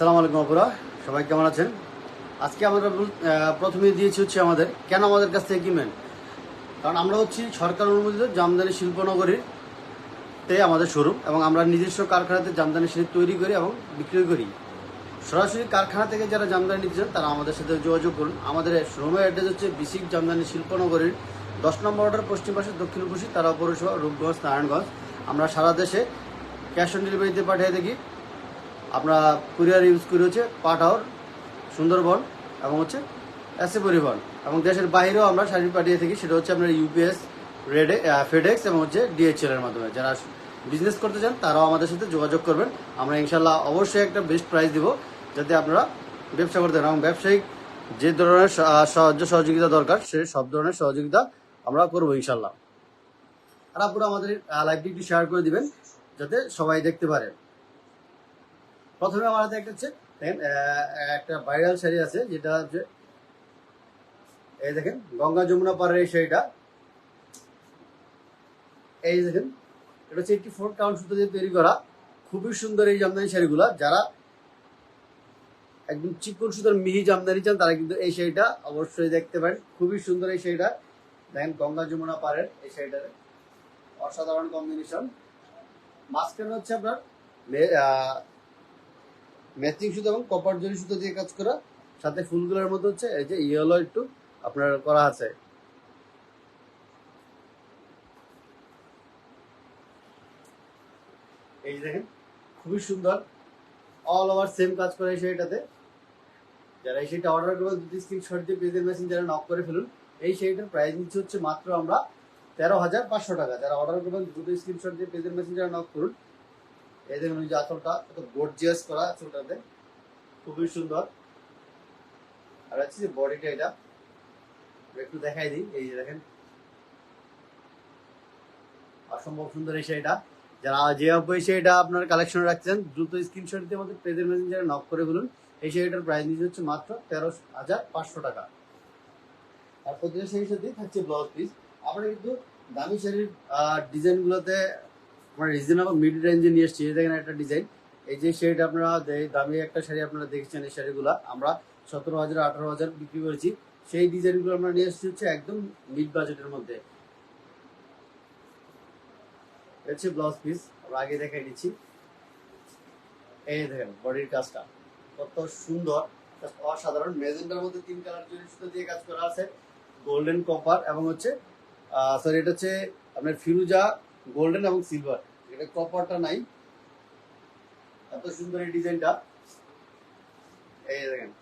আসসালামু আলাইকুম আপুরা, সবাই কেমন আছেন? আজকে আমরা প্রথমে দিয়েছি হচ্ছে আমাদের, কেন আমাদের কাছ থেকে কিনবেন? কারণ আমরা হচ্ছি সরকার অনুমোদিত জামদানি শিল্পনগরীর তে আমাদের শোরুম এবং আমরা নিজস্ব কারখানাতে জামদানি শিল্প তৈরি করি এবং বিক্রি করি। সরাসরি কারখানা থেকে যারা জামদানি নিতে চান, তারা আমাদের সাথে যোগাযোগ করুন। আমাদের শোরুমের অ্যাড্রেস হচ্ছে বিসিক জামদানি শিল্পনগরীর দশ নম্বর অর্ডার পশ্চিম পাশে দক্ষিণ পশ্চিম তারা পৌরসভা, রূপগঞ্জ, নারায়ণগঞ্জ। আমরা সারা দেশে ক্যাশ অন ডেলিভারিতে পাঠিয়ে থাকি। আমরা কুরিয়ার ইউজ করি হচ্ছে পাঠাওর, সুন্দরবন এবং হচ্ছে এসে পরিবহন এবং দেশের বাইরেও আমরা শাড়ি পাঠিয়ে থাকি, সেটা হচ্ছে আপনার ইউপিএস রেডে ফেডেক্স এবং হচ্ছে ডিএচএল এর মাধ্যমে। যারা বিজনেস করতে চান, তারাও আমাদের সাথে যোগাযোগ করবেন। আমরা ইনশাল্লাহ অবশ্যই একটা বেস্ট প্রাইস দিব, যাতে আপনারা ব্যবসা করতে এবং ব্যবসায়িক যে ধরনের সাহায্য সহযোগিতা দরকার, সে সব ধরনের সহযোগিতা আমরা করব ইনশাল্লাহ আর আপনারা আমাদের লাইভটি একটু শেয়ার করে দিবেন, যাতে সবাই দেখতে পারে। প্রথমে আমার হাতে একটা হচ্ছে দেখেন একটা ভাইরাল শাড়ি আছে, যেটা হচ্ছে, এই দেখেন, গঙ্গা যমুনা পাড়ের এই শাড়িটা। এই দেখেন, এটা হচ্ছে একটি ফোর কাউন্ট সুতো দিয়ে তৈরি করা, খুবই সুন্দর এই জামদানি শাড়িগুলা। যারা একদম চিকন সুতোর মিহি জামদানি চান, তারা কিন্তু এই শাড়িটা অবশ্যই দেখতে পারেন। খুবই সুন্দর এই শাড়িটা। দেখেন, গঙ্গা যমুনা পাড়ের এই শাড়িটার অসাধারণ কম্বিনেশন। মাঝখানে হচ্ছে আপনার ম্যাচিং সুতো এবং কপার জরি সুতো দিয়ে কাজ করা। সাথে ফুলগুলোর মধ্যে হচ্ছে এই যে ইয়েলো একটু আপনার করা আছে। এই যে দেখেন, খুবই সুন্দর। অল ওভার সেম কাজ করে এই শাড়িটাতে। যারা এই শাড়িটা অর্ডার করবেন, দুটি স্ক্রিনশট দিয়ে পেজের মেশিন যারা নক করে ফেলুন, এই শাড়িটার প্রাইস নিচ্ছে হচ্ছে মাত্র আমরা তেরো হাজার পাঁচশো টাকা। যারা অর্ডার করবেন, দুটো স্ক্রিনশট দিয়ে পেজের মেশিন যারা নক করুন এই দেখুন যে আঁচলটা কত গর্জিয়াস করা আঁচলটাতে, খুবই সুন্দর। আর হচ্ছে যে বডিটা এটা, একটু দেখাই দিই, এই যে দেখেন। অসম্ভব সুন্দর এই শাড়িটা। যারা যে এই শাড়িটা আপনার কালেকশন রাখছেন, দ্রুত স্ক্রিনশট দিয়ে আমাদের পেজের মেসেঞ্জারে নক করে বলুন। এই শাড়িটার প্রাইস নিচ্ছে হচ্ছে মাত্র তেরো হাজার পাঁচশো টাকা। আর প্রতিটা শাড়ির সাথে থাকছে ব্লাউজ পিস আমরা কিন্তু দামি শাড়ির ডিজাইনগুলোতে আমরা রিজনেবল মিড রেঞ্জে নিয়ে এসেছি। দেখেন একটা ডিজাইন এই যে শাড়িটা আপনারা দামি একটা শাড়ি আপনারা দেখছেন এই শাড়িগুলো, আমরা সতেরো হাজার, আঠারো হাজার বিক্রি করেছি। সেই ডিজাইনগুলো আমরা নিয়ে এসেছি হচ্ছে একদম মিড বাজেটের মধ্যে। হচ্ছে ব্লাউজ পিস আমরা আগে দেখাই দিচ্ছি। এই দেখেন বডির কাজটা, কত সুন্দর। অসাধারণ। মেজেন্টার মধ্যে তিন কালার জিনিস দিয়ে কাজ করা আছে। গোল্ডেন কপার এবং হচ্ছে সরি এটা হচ্ছে আপনার ফিরুজা গোল্ডেন এবং সিলভার কপারটা নাই। এত সুন্দর এই ডিজাইনটা এই দেখেন।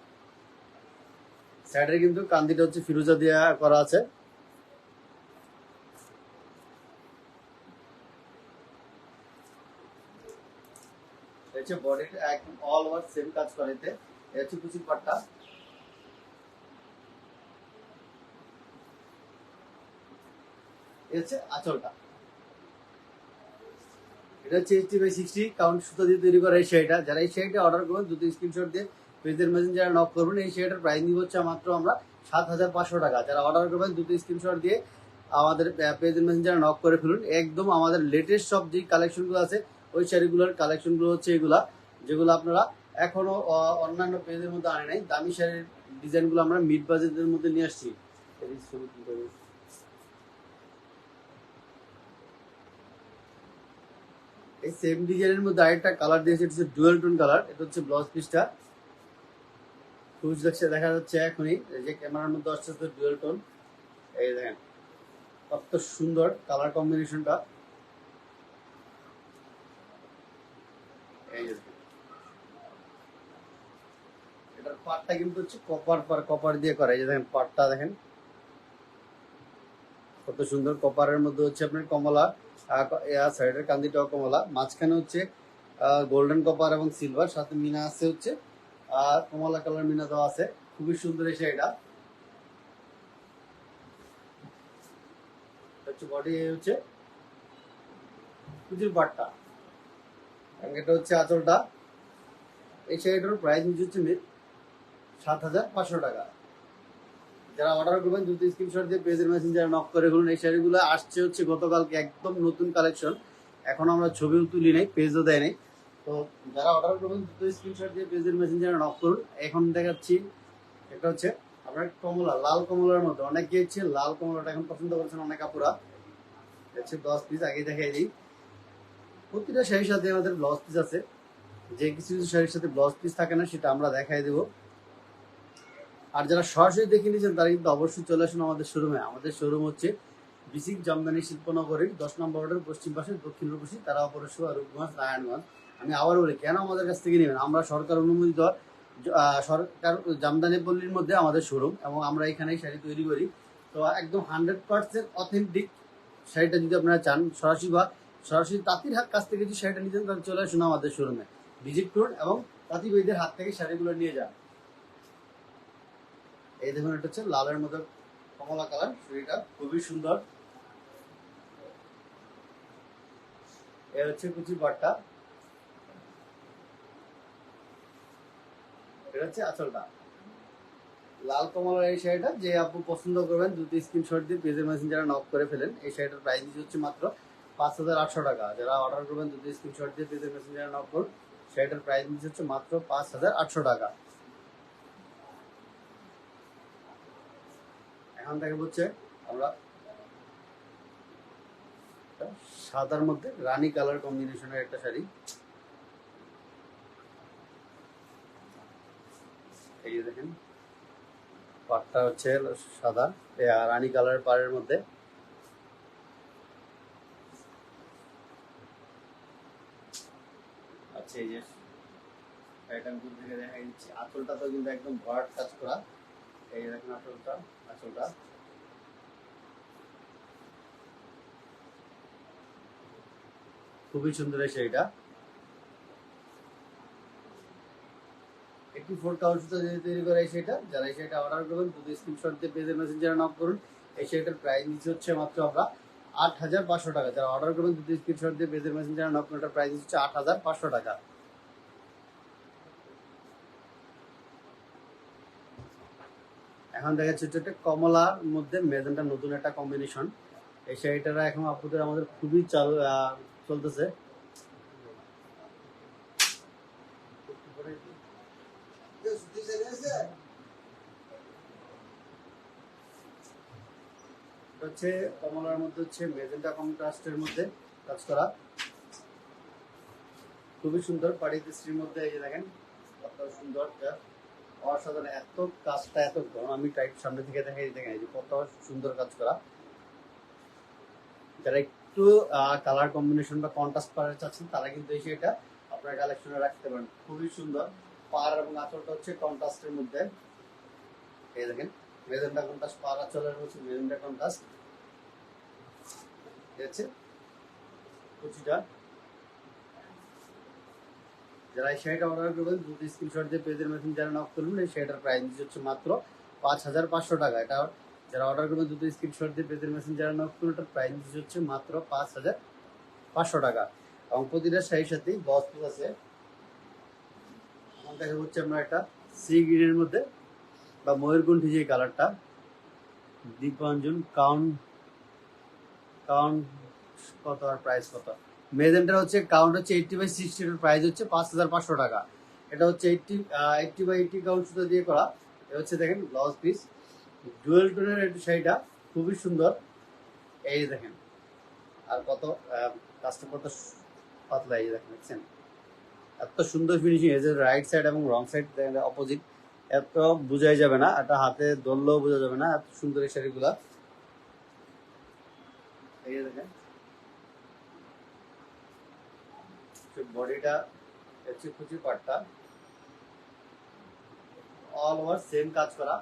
কিন্তু কান্দিটা হচ্ছে ফিরুজা দিয়ে করা আছে। হচ্ছে বডিটা একদম অল ওভার সেম কাজ হচ্ছে হচ্ছে আঁচলটা। এটা হচ্ছে এইচটি বাই সিক্সটি কাউন্ট সুতো দিয়ে তৈরি করা এই শাড়িটা। যারা এই শাড়িটা অর্ডার করবেন দুটো স্ক্রিনশট দিয়ে পেজের মেশিন যারা নক করবেন। এই শাড়িটার প্রাইস দিব হচ্ছে মাত্র আমরা সাত হাজার পাঁচশো টাকা। যারা অর্ডার করবেন দুটো স্ক্রিনশট দিয়ে আমাদের পেজের মেশিন যারা নক করে ফেলুন। একদম আমাদের লেটেস্ট সব যে কালেকশনগুলো আছে ওই শাড়িগুলোর কালেকশনগুলো হচ্ছে এগুলা যেগুলো আপনারা এখনও আহ, অন্যান্য পেজের মধ্যে আনে নাই। দামি শাড়ির ডিজাইনগুলো আমরা মিড বাজেটের মধ্যে নিয়ে আসছি। এই সেম ডিজাইনের মধ্যে আরেকটা কালার দিয়েছে, এটা হচ্ছে ডুয়েল টোন কালার এটা হচ্ছে ব্লাউজ পিসটা খুব দেখছে দেখা যাচ্ছে এখনই যে ক্যামেরার মধ্যে আসছে তো ডুয়েল টোন এই দেখেন, কত সুন্দর কালার কম্বিনেশনটা কত সুন্দর কপারের মধ্যে হচ্ছে আপনার কমলা। সাইডের কান্দিটাও কমলা। মাঝখানে হচ্ছে গোল্ডেন কপার এবং সিলভার সাথে মিনা আছে হচ্ছে, আর কমলা কালার মিনা দেওয়া আছে। খুবই সুন্দর শাড়িটা। এটা হচ্ছে বডি হচ্ছে কুচির পাটটা। এবং এটা হচ্ছে আঁচলটা। এই শাড়িটার প্রাইস নিচ্ছে হচ্ছে সাত হাজার পাঁচশো টাকা। যারা অর্ডার করবেন, দ্রুত স্ক্রিনশট দিয়ে পেজের মেসেঞ্জারে নক করে বলুন এই শাড়িগুলো আসছে হচ্ছে গতকালকে একদম নতুন কালেকশন এখন আমরা ছবিও তুলি নাই, পেজও দেয় নাই। তো যারা অর্ডার করবেন, দ্রুত স্ক্রিনশট দিয়ে পেজের মেসেঞ্জারে নক করুন। এখন দেখাচ্ছি, এটা হচ্ছে আপনার কমলা, লাল কমলার মধ্যে। অনেকে হচ্ছে লাল কমলাটা এখন পছন্দ করছেন, অনেক এটা হচ্ছে দশ পিস আগে দেখাই দিই। প্রতিটা শাড়ির সাথে আমাদের ব্লাউজ পিস আছে। যে কিছু কিছু শাড়ির সাথে ব্লাউজ পিস থাকে না, সেটা আমরা দেখাই দেবো। যারা সরাসরি দেখে নিয়েছেন, তারা কিন্তু অবশ্যই চলে আসুন আমাদের শোরুমে আমাদের শোরুম হচ্ছে বিসিক জামদানি শিল্পনগরীর দশ নম্বর রোডের পশ্চিম পাশে, দক্ষিণ রূপসী তারা অপরেশ্বর রূপগঞ্জ, নারায়ণগঞ্জ। আমি আবার বলি, কেন আমাদের কাছ থেকে নেবেন? আমরা সরকার অনুমোদিত সরকার জামদানি পল্লীর মধ্যে আমাদের শোরুম এবং আমরা এখানেই শাড়ি তৈরি করি। তো একদম হান্ড্রেড পার্সেন্ট অথেন্টিক শাড়িটা যদি আপনারা চান, সরাসরি বা সরাসরি তাঁতির হাত কাছ থেকে যদি শাড়িটা নিতেন তাহলে চলে আসুন আমাদের শোরুমে ভিজিট করুন এবং তাঁতি বইদের হাত থেকে শাড়িগুলো নিয়ে যান। এই দেখুন, এটা হচ্ছে লালের মধ্যে কমলা কালার শাড়িটা খুবই সুন্দর। এ হচ্ছে কুচি পাটটা। এটা হচ্ছে আঁচলটা। লাল কমলার এই শাড়িটা, যে আপু পছন্দ করবেন, দুটি স্ক্রিনশট দিয়ে পেজের মেসেঞ্জারে নক করে ফেলেন, এই শাড়িটার প্রাইস হচ্ছে মাত্র পাঁচ হাজার আটশো টাকা। যারা অর্ডার করবেন, দুটি স্ক্রিনশট দিয়ে পেজের মেসেঞ্জারে নক করুন, শাড়িটার প্রাইস হচ্ছে মাত্র পাঁচ হাজার আটশো টাকা। এখন থেকে হচ্ছে আমরা সাদার মধ্যে রানী কালার কম্বিনেশনের একটা শাড়ি। এই যে দেখেন পাটটা হচ্ছে সাদা রানী কালারের পাড়ের মধ্যে। আচ্ছা এই যে আমি থেকে দেখাই দিচ্ছি। আঁচলটা তো কিন্তু একদম ভরাট কাজ করা। এই দেখেন আঁচলটা। খুবই সুন্দর এই শাড়িটা। একটি ফোর কাউন্ট সুতা দিয়ে তৈরি করা এই শাড়িটা। যারা এই শাড়িটা অর্ডার করবেন, দুটো স্ক্রিনশট দিয়ে পেজের মেসেঞ্জারে নক করুন। এই শাড়িটার প্রাইস নিচ্ছে হচ্ছে মাত্র আমরা আট হাজার পাঁচশো টাকা। যারা অর্ডার করবেন, দুটো স্ক্রিনশট দিয়ে পেজের মেসেঞ্জারে নক করুন এটার প্রাইস হচ্ছে আট হাজার পাঁচশো টাকা। এখন দেখা যাচ্ছে একটা কমলার মধ্যে মেজেন্টা নতুন একটা কম্বিনেশন এই শাড়িটারা এখন আপুদের আমাদের খুবই চাল চলতেছে। হচ্ছে কমলার মধ্যে হচ্ছে মেজেন্টা কন্ট্রাস্টের মধ্যে কাজ করা। খুবই সুন্দর পাড়ি দৃষ্টির মধ্যে এই যে দেখেন, কত সুন্দর অসাধারণ, এত কাজটা, এত ঘন আমি টাইট সামনে থেকে দেখাই দেখেন যে কত সুন্দর কাজ করা। যারা একটু কালার কম্বিনেশন বা কন্ট্রাস্ট কালার চাচ্ছেন, তারা কিন্তু এই এটা আপনার কালেকশনে রাখতে পারেন। খুবই সুন্দর। পার এবং আঁচলটা হচ্ছে কন্ট্রাস্টের মধ্যে। এই দেখেন মেজেন্টা কন্ট্রাস্ট পার আঁচলের হচ্ছে মেজেন্টা কন্ট্রাস্ট হচ্ছে কুচিটা। যারা এই শাড়িটা অর্ডার করবেন, দুটো স্ক্রিনশট দিয়ে পেজের মেশিন যারা নক করবেন, এই শাড়িটার প্রাইস হচ্ছে মাত্র পাঁচ হাজার পাঁচশো টাকা। এটা যারা অর্ডার করবেন, দুটো স্ক্রিনশট দিয়ে পেজের মেশিন যারা নক করবেন, এটার প্রাইস হচ্ছে মাত্র পাঁচ হাজার পাঁচশো টাকা। এবং প্রতিটা শাড়ির সাথেই দশ পিস আছে। এখন দেখা হচ্ছে আমরা একটা সি গ্রিনের মধ্যে বা ময়ূরকণ্ঠী যে কালারটা দীপাঞ্জন কাউন্ট কাউন্ট কত আর প্রাইস কত? মেজেন্টার হচ্ছে কাউন্ট হচ্ছে এইটটি বাই সিক্সটি প্রাইস হচ্ছে পাঁচ হাজার পাঁচশো টাকা। এটা হচ্ছে eighty eighty by eighty count সুতো দিয়ে করা। এটা হচ্ছে দেখেন ব্লাউজ পিস ডুয়েল টোনের একটু শাড়িটা খুবই সুন্দর। এই দেখেন। আর কত কাজটা কত পাতলা এই দেখেন, দেখছেন? এত সুন্দর ফিনিশিং যে রাইট সাইড এবং রং সাইড অপোজিট এত বোঝাই যাবে না, এটা হাতে ধরলেও বোঝা যাবে না, এত সুন্দর এই শাড়িগুলা। এই দেখেন। বডিটা হচ্ছে কুচি পাটটা অল ওভার সেম কাজ করা।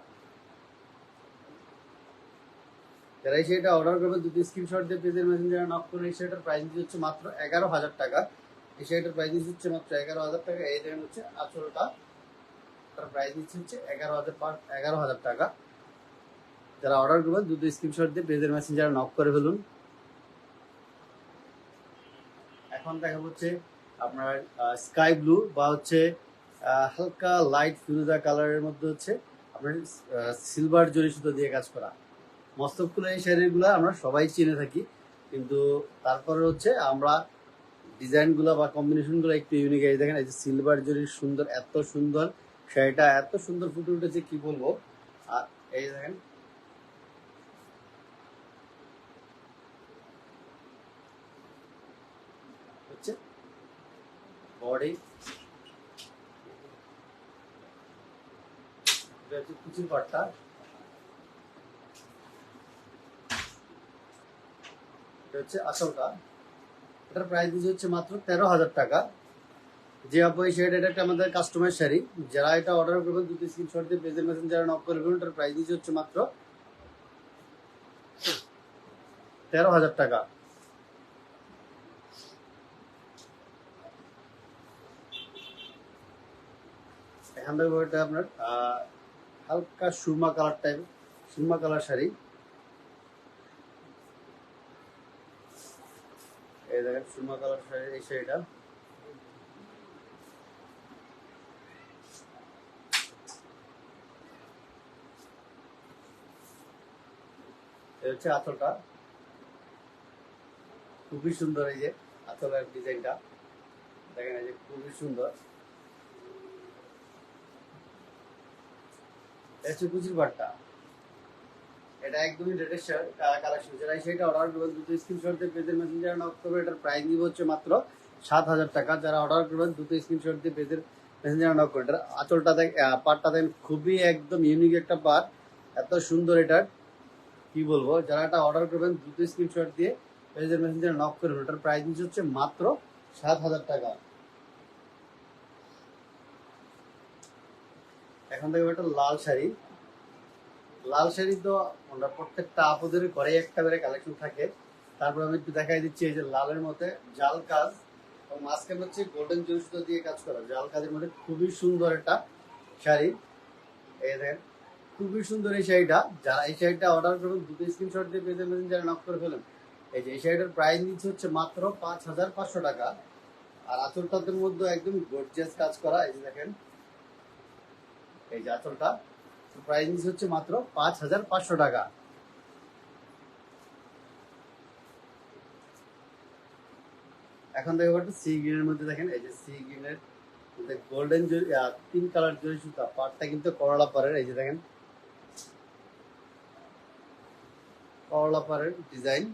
যারা এই সেটা অর্ডার করবে দুটি স্ক্রিনশট দিয়ে পেজের মেসেঞ্জারে নক করে এই সেটার প্রাইস হচ্ছে মাত্র এগারো হাজার টাকা। এই সেটার প্রাইস হচ্ছে মাত্র এগারো হাজার টাকা। এই দেখেন হচ্ছে আচলটা তার প্রাইস নিচ্ছে হচ্ছে এগারো হাজার এগারো হাজার টাকা। যারা অর্ডার করবেন, দুটো স্ক্রিনশট দিয়ে পেজের মেসেঞ্জারে নক করে ফেলুন। এখন দেখা হচ্ছে আপনার স্কাই ব্লু বা হচ্ছে হালকা লাইট ফিরোজা কালারের মধ্যে হচ্ছে আপনার সিলভার জরি সুতো দিয়ে কাজ করা। মস্তক ফুলের এই শাড়িগুলো আমরা সবাই চিনে থাকি, কিন্তু তারপরে হচ্ছে আমরা ডিজাইনগুলো বা কম্বিনেশনগুলো একটু ইউনিক এই দেখেন এই যে সিলভার জরির সুন্দর, এত সুন্দর শাড়িটা, এত সুন্দর ফুটে উঠেছে, কি বলব? আর এই দেখেন, হচ্ছে বডি এটা প্রাইস দিচ্ছে হচ্ছে মাত্র তেরো হাজার টাকা। যে আপু, এই শাড়ি এটা একটা আমাদের কাস্টমার শাড়ি যারা এটা অর্ডার করবেন দুটো স্ক্রিনশট দিয়ে পেজের যারা নক করবেন ওটার প্রাইস হচ্ছে মাত্র তেরো হাজার টাকা। থেকে আপনার হালকা সুরমা কালার টাইপ সুরমা কালার শাড়ি। এই দেখেন সুরমা কালার শাড়ি এই শাড়িটা। হচ্ছে খুবই সুন্দর এই যে আঁচলের ডিজাইনটা। দেখেন এই যে খুবই সুন্দর। এটা হচ্ছে কুচির পাটটা এটা একদমই লেটেস্ট কালেকশন যারা সেটা অর্ডার করবেন দুটো স্ক্রিনশট দিয়ে পেজের মেসেঞ্জারে নক করবে এটার প্রাইস নিব হচ্ছে মাত্র সাত হাজার টাকা। যারা অর্ডার করবেন দুটো স্ক্রিনশট দিয়ে পেজের মেসেঞ্জারে নক করবেন এটার। আঁচলটা দেখ পাটটা দেখেন খুবই একদম ইউনিক একটা পাট। এত সুন্দর এটার। কি বলব? যারা এটা অর্ডার করবেন দুটো স্ক্রিনশট দিয়ে পেজের মেসেঞ্জারে নক করবেন এটার। প্রাইস হচ্ছে মাত্র সাত হাজার টাকা। এখন থেকে একটা লাল শাড়ি। লাল শাড়ি তো আমরা প্রত্যেকটা আপদের ঘরে একটা করে কালেকশন থাকে। তারপর আমি একটু দেখাই দিচ্ছি, এই যে লালের মধ্যে জাল কাজ। এবং মাঝখানে হচ্ছে গোল্ডেন জুস দিয়ে কাজ করা। জাল কাজের মধ্যে খুবই সুন্দর একটা শাড়ি। এই দেখেন খুবই সুন্দর এই শাড়িটা। যারা এই শাড়িটা অর্ডার করবেন, দুটো স্ক্রিনশট দিয়ে পেজে মেসেঞ্জারে যারা নক করে ফেলেন। এই যে এই শাড়িটার প্রাইস নিচ্ছে হচ্ছে মাত্র পাঁচ হাজার পাঁচশো টাকা। আর আঁচলটাদের মধ্যে একদম গর্জিয়াস কাজ করা। এই যে দেখেন এই যে প্রাইস হচ্ছে মাত্র পাঁচ হাজার পাঁচশো টাকা। এখন দেখো একটা সি গ্রিনের মধ্যে দেখেন, এই যে সি গ্রিনের গোল্ডেন জরি তিন কালার জরি সুতা পাটটা কিন্তু করলা পারের এই যে দেখেন। করলা পারের ডিজাইন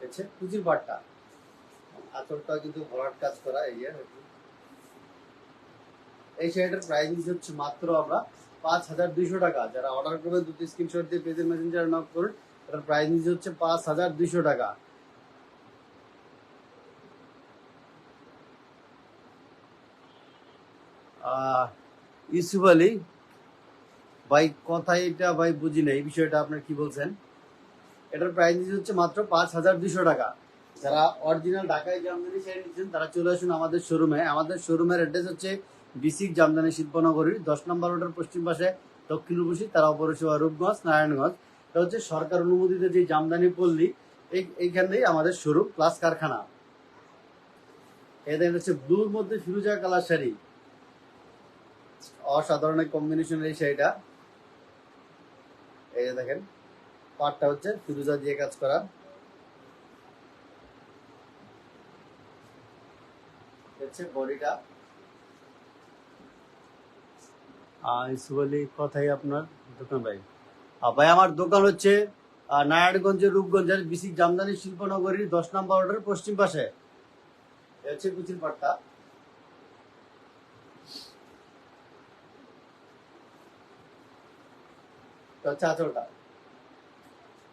হচ্ছে কুচির পাটটা আঁচলটা কিন্তু ভরাট কাজ করা এই এই শাড়িটার প্রাইস হচ্ছে মাত্র আমরা পাঁচ হাজার দুইশো টাকা। যারা অর্ডার করবে দুটো স্ক্রিনশট দিয়ে পেজের মেসেঞ্জারে নক করুন এটার প্রাইস হচ্ছে পাঁচ হাজার দুইশো টাকা। ইউসুফ আলী, ভাই কথাই এটা ভাই বুঝি না এই বিষয়টা আপনার কি বলছেন? এটার প্রাইস হচ্ছে মাত্র পাঁচ হাজার দুশো টাকা। যারা অরিজিনাল ঢাকায় জামদানি শাড়ি নিচ্ছেন, তারা চলে আসুন আমাদের শোরুমে আমাদের শোরুমের অ্যাড্রেস হচ্ছে বিসিক জামদানি শিল্পনগরীর দশ নম্বর রোডের পশ্চিম পাশে দক্ষিণ উপসী, তারা পৌরসভা রূপগঞ্জ, নারায়ণগঞ্জ। এটা হচ্ছে সরকার অনুমোদিত যে জামদানি পল্লী, এই, এইখানেই আমাদের শোরুম প্লাস কারখানা। এদের হচ্ছে ব্লুর মধ্যে ফিরুজা কালার শাড়ি। অসাধারণ কম্বিনেশন এই শাড়িটা। এই দেখেন। পাটটা হচ্ছে ফিরুজা দিয়ে কাজ করা। হচ্ছে বডিটা। ইসুবলি কথাই আপনার দোকান ভাই। আহ, ভাই আমার দোকান হচ্ছে নারায়ণগঞ্জের রূপগঞ্জের বিসিক জামদানি শিল্পনগরীর দশ নম্বর অর্ডার পশ্চিম পাশে। হচ্ছে কুচির পাটটা।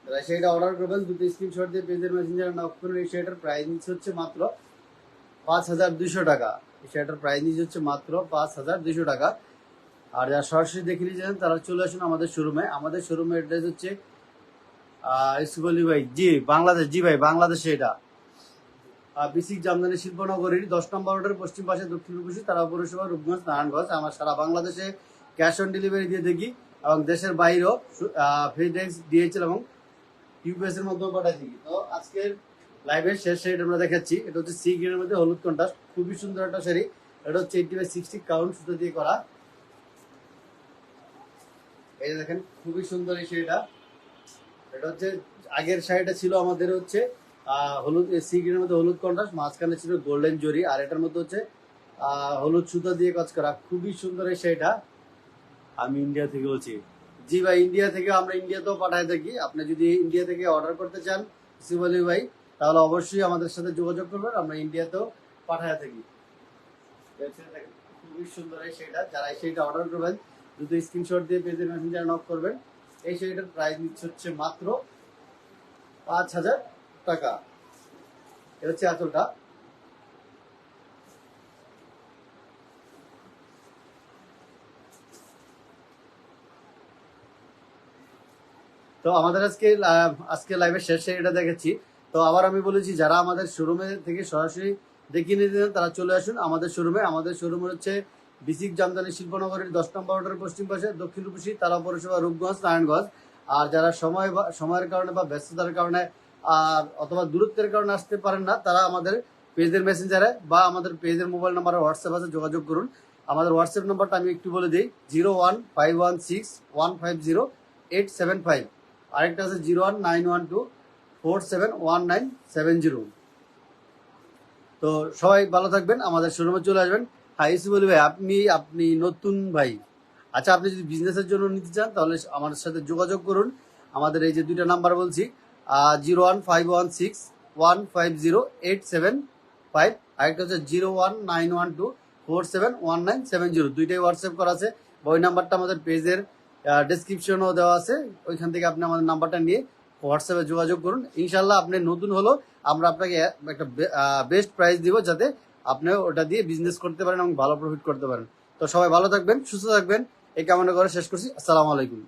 যারা সেইটা অর্ডার করবেন, দুটো স্ক্রিনশট দিয়ে পেজের মেসেঞ্জারে নক করুন এই শাড়িটার প্রাইস হচ্ছে মাত্র পাঁচ হাজার দুইশো টাকা। এই শাড়িটার প্রাইস হচ্ছে মাত্র পাঁচ হাজার দুইশো টাকা। আর যারা সরাসরি দেখে নিয়েছেন তারা চলে আসুন আমাদের শোরুমে আমাদের শোরুমের অ্যাড্রেস হচ্ছে ইসুবলি ভাই, জি, বাংলাদেশ, জি ভাই, বাংলাদেশে এটা। বিসিক জামদানি শিল্পনগরীর দশ নম্বর রোডের পশ্চিম পাশে দক্ষিণ উপসী তারা পৌরসভা, রূপগঞ্জ, নারায়ণগঞ্জ। আমার সারা বাংলাদেশে ক্যাশ অন ডেলিভারি দিয়ে দেখি এবং দেশের বাইরেও ফেডেক্স ডিএচএল এবং ইউপিএস এর মাধ্যমে পাঠাই দিই তো আজকের লাইভের শেষ শাড়িটা আমরা দেখাচ্ছি। এটা হচ্ছে সি গ্রিনের মধ্যে হলুদ কন্ট্রাস্ট খুবই সুন্দর একটা শাড়ি। এটা হচ্ছে এইটি বাই সিক্সটি কাউন্ট সুতো দিয়ে করা। এই দেখেন, খুবই সুন্দর এই শাড়িটা। এটা হচ্ছে, আগের শাড়িটা ছিল আমাদের হচ্ছে হলুদ সি গ্রিনের মধ্যে হলুদ কন্ট্রাস্ট মাঝখানে ছিল গোল্ডেন জরি, আর এটার মধ্যে হচ্ছে হলুদ সুতো দিয়ে কাজ করা। খুবই সুন্দর এই শাড়িটা। আমি ইন্ডিয়া থেকে বলছি। জি ভাই ইন্ডিয়া থেকে আমরা ইন্ডিয়াতেও পাঠায় থাকি। আপনি যদি ইন্ডিয়া থেকে অর্ডার করতে চান শিবালি ভাই, তাহলে অবশ্যই আমাদের সাথে যোগাযোগ করবেন। আমরা ইন্ডিয়াতেও পাঠায় থাকি। খুবই সুন্দর এই শাড়িটা। যারা এই শাড়িটা অর্ডার করবেন যদি স্ক্রিনশট দিয়ে পেজের মেসেঞ্জারে নক করবেন। এই শাড়িটার প্রাইস নিচ্ছে হচ্ছে মাত্র পাঁচ হাজার টাকা। এটা হচ্ছে আঁচলটা। তো আমাদের আজকে আজকে লাইভের শেষে এটা দেখেছি। তো আবার আমি বলেছি, যারা আমাদের শোরুমে থেকে সরাসরি দেখিয়ে নিতে তারা চলে আসুন আমাদের শোরুমে আমাদের শোরুম হচ্ছে বিসিক জামদানি শিল্পনগরের দশ নম্বর রোডের পশ্চিম পাশে, দক্ষিণ রূপসী, তারা পৌরসভা, রূপগঞ্জ, নারায়ণগঞ্জ। আর যারা সময় বা সময়ের কারণে বা ব্যস্ততার কারণে, আর অথবা দূরত্বের কারণে আসতে পারেন না, তারা আমাদের পেজের মেসেঞ্জারে বা আমাদের পেজের মোবাইল নাম্বারে হোয়াটসঅ্যাপ আছে, যোগাযোগ করুন। আমাদের হোয়াটসঅ্যাপ নাম্বারটা আমি একটু বলে দিই zero one five one six one five zero eight seven five আরেকটা আছে zero one nine one two four seven one nine seven zero. তো সবাই ভালো থাকবেন, আমাদের শোরুমে চলে আসবেন। হাই বলি ভাই, আপনি আপনি নতুন ভাই। আচ্ছা আপনি যদি বিজনেসের জন্য নিতে চান, তাহলে আমার সাথে যোগাযোগ করুন। আমাদের এই যে দুইটা নাম্বার বলছি zero one five one six one five zero eight seven five, আরেকটা হচ্ছে zero one nine one two four seven one nine seven zero. দুইটাই হোয়াটসঅ্যাপ করা আছে। বা ওই নাম্বারটা আমাদের পেজের ডিসক্রিপশনও দেওয়া আছে। ওইখান থেকে আপনি আমাদের নাম্বারটা নিয়ে হোয়াটসঅ্যাপে যোগাযোগ করুন। ইনশাল্লাহ আপনি নতুন হলো, আমরা আপনাকে একটা বেস্ট প্রাইস দিব যাতে আপনি ওটা দিয়ে বিজনেস করতে পারেন এবং ভালো প্রফিট করতে পারেন। তো সবাই ভালো থাকবেন, সুস্থ থাকবেন। এই কামনা করে শেষ করছি। আসসালামু আলাইকুম।